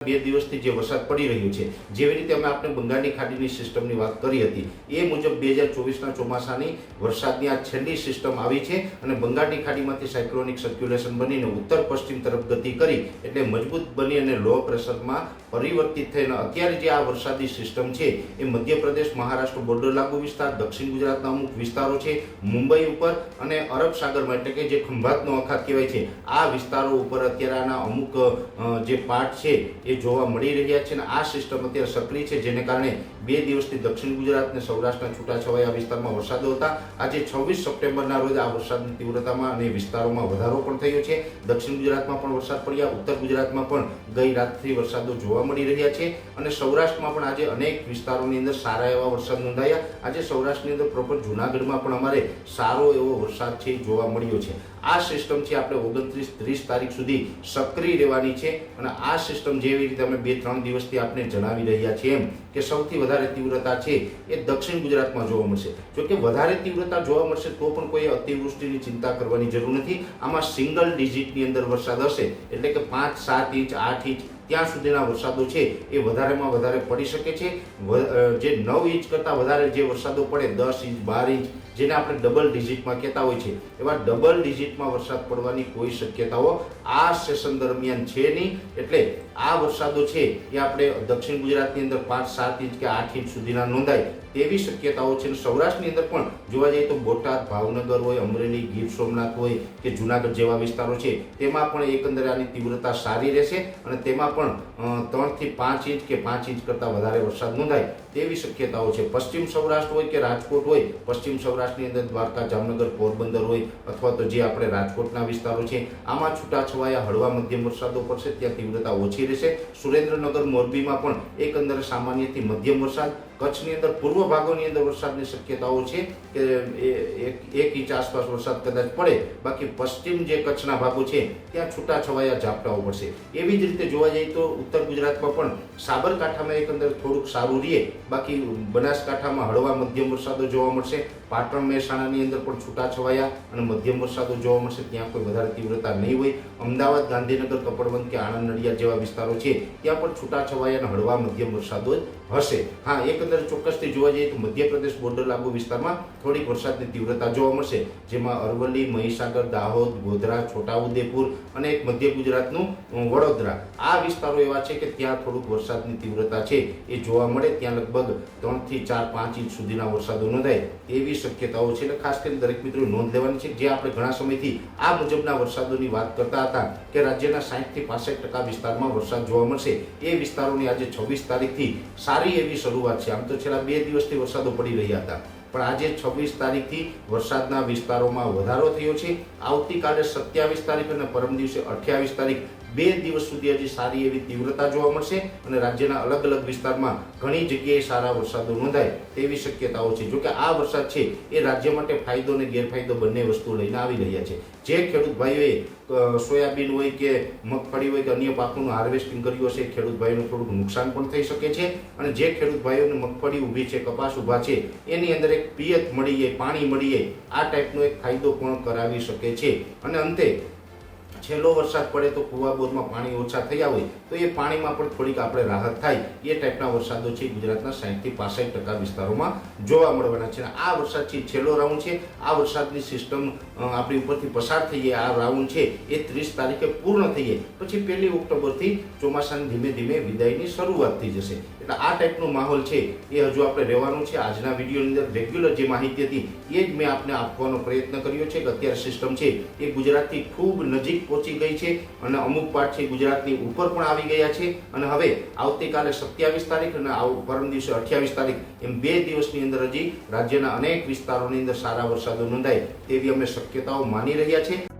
બે દિવસથી જે વરસાદ પડી રહ્યો છે, જેવી રીતે અમે આપણે બંગાળની ખાડીની સિસ્ટમની વાત કરી હતી, એ મુજબ બે હજાર ચોવીસના ચોમાસાની વરસાદની આ છેલ્લી સિસ્ટમ આવી છે અને બંગાળની ખાડીમાંથી સાયક્લોનિક સર્ક્યુલેશન બનીને ઉત્તર પશ્ચિમ તરફ ગતિ કરી એટલે મજબૂત બની અને લો પ્રેશરમાં પરિવર્તિત થઈને અત્યારે જે આ વરસાદી સિસ્ટમ છે, એ મધ્યપ્રદેશ, મહારાષ્ટ્ર, બોર્ડર લાગુ વિસ્તાર, દક્ષિણ ગુજરાતના અમુક વિસ્તારો છે, મુંબઈ ઉપર અને અરબ સાગરમાં એટલે કે જે ખંભાતનો અખાત કહેવાય છે, આ વિસ્તારો ઉપર અત્યારે આના અમુક જે પાર્ટ છે એ જોવા મળી રહ્યા છે અને આ સિસ્ટમ અત્યારે સક્રિય છે, જેને કારણે બે દિવસથી દક્ષિણ ગુજરાત અને સૌરાષ્ટ્રના છૂટાછવાયા વિસ્તારમાં વરસાદો હતા. આજે છવ્વીસ સપ્ટેમ્બરના રોજ આ વરસાદની તીવ્રતામાં અને વિસ્તારોમાં વધારો પણ થયો છે. દક્ષિણ ગુજરાતમાં પણ વરસાદ પડ્યા, ઉત્તર ગુજરાતમાં પણ ગઈ રાતથી વરસાદો જોવા મળી રહ્યા છે અને સૌરાષ્ટ્રમાં પણ આજે અનેક વિસ્તારોની અંદર સારા એવા વરસાદ નોંધાયા. આજે સૌરાષ્ટ્રની અંદર પ્રોપર જુનાગઢમાં પણ અમારે સારો એવો વરસાદ છે જોવા મળ્યો છે. આ સિસ્ટમ છે, આપણે ઓગણત્રીસ ત્રીસ તારીખ સુધી સક્રિય રહેવાની છે અને આ સિસ્ટમ જેવી રીતે અમે બે ત્રણ દિવસથી આપને જણાવી રહ્યા છીએ એમ. કે સૌથી વધારે તીવ્રતા છે એ દક્ષિણ ગુજરાતમાં જોવા મળશે. જો કે વધારે તીવ્રતા જોવા મળશે તો પણ કોઈ અતિવૃષ્ટિની ચિંતા કરવાની જરૂર નથી. આમાં સિંગલ ડિજિટની અંદર વરસાદ હશે, એટલે કે પાંચ, સાત ઇંચ, આઠ ઇંચ ત્યાં સુધીના વરસાદો છે એ વધારેમાં વધારે પડી શકે છે. જે નવ ઇંચ કરતાં વધારે જે વરસાદો પડે, દસ ઇંચ, બાર ઇંચ, જેને આપણે ડબલ ડિજિટમાં કહેતા હોય છે, એવા ડબલ ડિજિટમાં વરસાદ પડવાની કોઈ શક્યતાઓ આ સેશન દરમિયાન છે નહીં. એટલે આ વરસાદો છે એ આપણે દક્ષિણ ગુજરાતની અંદર પાંચ સાત ઇંચ કે આઠ ઇંચ સુધીના નોંધાય તેવી શક્યતાઓ છે. સૌરાષ્ટ્રની અંદર પણ જોવા જઈએ તો બોટાદ, ભાવનગર હોય, અમરેલી, ગીર સોમનાથ હોય કે જુનાગઢ જેવા વિસ્તારો છે, તેમાં પણ એકંદરે આની તીવ્રતા સારી રહેશે અને તેમાં પણ ત્રણથી પાંચ ઇંચ કે પાંચ ઇંચ કરતાં વધારે વરસાદ નોંધાય તેવી શક્યતાઓ છે. પશ્ચિમ સૌરાષ્ટ્ર હોય કે રાજકોટ હોય, પશ્ચિમ સૌરાષ્ટ્રની અંદર દ્વારકા, જામનગર, પોરબંદર હોય અથવા તો જે આપણે રાજકોટના વિસ્તારો છે, આમાં છૂટાછવાયા હળવા મધ્યમ વરસાદો પડશે, ત્યાં તીવ્રતા ઓછી રહેશે. સુરેન્દ્રનગર, મોરબીમાં પણ એકંદરે સામાન્યથી મધ્યમ વરસાદ, કચ્છની અંદર પૂર્વ ભાગોની અંદર વરસાદની શક્યતાઓ છે કે એક ઇંચ આસપાસ વરસાદ કદાચ પડે, બાકી પશ્ચિમ જે કચ્છના ભાગો છે, ત્યાં છૂટાછવાયા ઝાપટાઓ પડશે એવી જ રીતે જોવા જઈએ તો ઉત્તર ગુજરાતમાં પણ સાબરકાંઠામાં એકંદર થોડુંક સારું રહે બાકી બનાસકાંઠામાં હળવા મધ્યમ વરસાદો જોવા મળશે, પાટણ મહેસાણાની અંદર પણ છૂટાછવાયા અને મધ્યમ વરસાદો જોવા મળશે, ત્યાં કોઈ વધારે તીવ્રતા નહીં હોય. અમદાવાદ, ગાંધીનગર, કપડવંત કે આણંદ, નડિયાદ જેવા વિસ્તારો છે, ત્યાં પણ છૂટાછવાયા અને હળવા મધ્યમ વરસાદો હશે. હા એકંદર ચોક્કસથી જોવા જઈએ તો મધ્યપ્રદેશ બોર્ડર લાગુ વિસ્તારમાં થોડીક વરસાદની તીવ્રતા જોવા મળશે. જેમાં અરવલ્લી, મહીસાગર, દાહોદ, ગોધરા, છોટાઉદેપુર અને એક મધ્ય ગુજરાતનું વડોદરા. આ વિસ્તારો એવા છે કે ત્યાં થોડુંક વરસાદની તીવ્રતા છે. એ જોવા મળે ત્યાં લગભગ ત્રણથી ચાર પાંચ ઇંચ સુધીના વરસાદો નોંધાય. એવી શક્યતાઓ છે એટલે ખાસ કરીને દરેક મિત્રો નોંધ લેવાની છે જે આપણે ઘણા સમયથી આ મુજબના વરસાદોની વાત કરતા હતા કે રાજ્યના સાહીઠથી પાસઠ ટકા વિસ્તારમાં વરસાદ જોવા મળશે. એ વિસ્તારોની આજે છવ્વીસ તારીખથી સારી એવી શરૂઆત છે. આમ તો છેલ્લા બે દિવસથી વરસાદો પડી રહ્યા હતા. પણ આજે છવ્વીસ તારીખથી વરસાદના વિસ્તારોમાં વધારો થયો છે. આવતીકાલે સત્યાવીસ તારીખ અને પરમ દિવસે અઠ્યાવીસ તારીખ બે દિવસ સુધી હજી સારી એવી તીવ્રતા જોવા મળશે અને રાજ્યના અલગ અલગ વિસ્તારમાં ઘણી જગ્યાએ સારા વરસાદો નોંધાય તેવી શક્યતાઓ છે. જોકે આ વરસાદ છે એ રાજ્ય માટે ફાયદો અને ગેરફાયદો બંને વસ્તુ લઈને આવી રહ્યા છે. જે ખેડૂત ભાઈઓએ સોયાબીન હોય કે મગફળી હોય કે અન્ય પાકોનું હાર્વેસ્ટિંગ કર્યું હશે ખેડૂત ભાઈઓને થોડુંક નુકસાન પણ થઈ શકે છે અને જે ખેડૂત ભાઈઓને મગફળી ઊભી છે, કપાસ ઊભા છે, એની અંદર એક પિયત મળી જાય પાણી મળી જાય આ ટાઈપનો એક ફાયદો પણ કરાવી શકે છે. અને અંતે છેલ્લો વરસાદ પડે તો કુવા બોરમાં પાણી ઓછા થયા હોય તો એ પાણીમાં પણ થોડીક આપણે રાહત થાય એ ટાઈપના વરસાદો છે ગુજરાતના સાહીઠથી પાસઠ ટકા વિસ્તારોમાં જોવા મળવાના છે. આ વરસાદ છે છેલ્લો રાઉન્ડ છે. આ વરસાદની સિસ્ટમ આપણી ઉપરથી પસાર થઈ જાય આ રાઉન્ડ છે એ ત્રીસ તારીખે પૂર્ણ થઈ જાય પછી પહેલી ઓક્ટોબરથી ચોમાસાની ધીમે ધીમે વિદાયની શરૂઆત થઈ જશે. એટલે આ ટાઈપનો માહોલ છે, એ હજુ આપણે રહેવાનું છે. આજના વિડીયોની અંદર રેગ્યુલર જે માહિતી હતી, એ જ મેં આપને આપવાનો પ્રયત્ન કર્યો છે કે અત્યારે સિસ્ટમ છે, એ ગુજરાતથી ખૂબ નજીક પહોંચી ગઈ છે અને અમુક પાર્ટ છે ગુજરાતની ઉપર પણ આવી ગયા છે. અને હવે આવતીકાલે સત્યાવીસ તારીખ અને આ પરમ દિવસે અઠ્યાવીસ તારીખ, એમ બે દિવસની અંદર હજી રાજ્યના અનેક વિસ્તારોની અંદર સારા વરસાદો નોંધાય તેવી અમે શક્યતાઓ માની રહ્યા છે.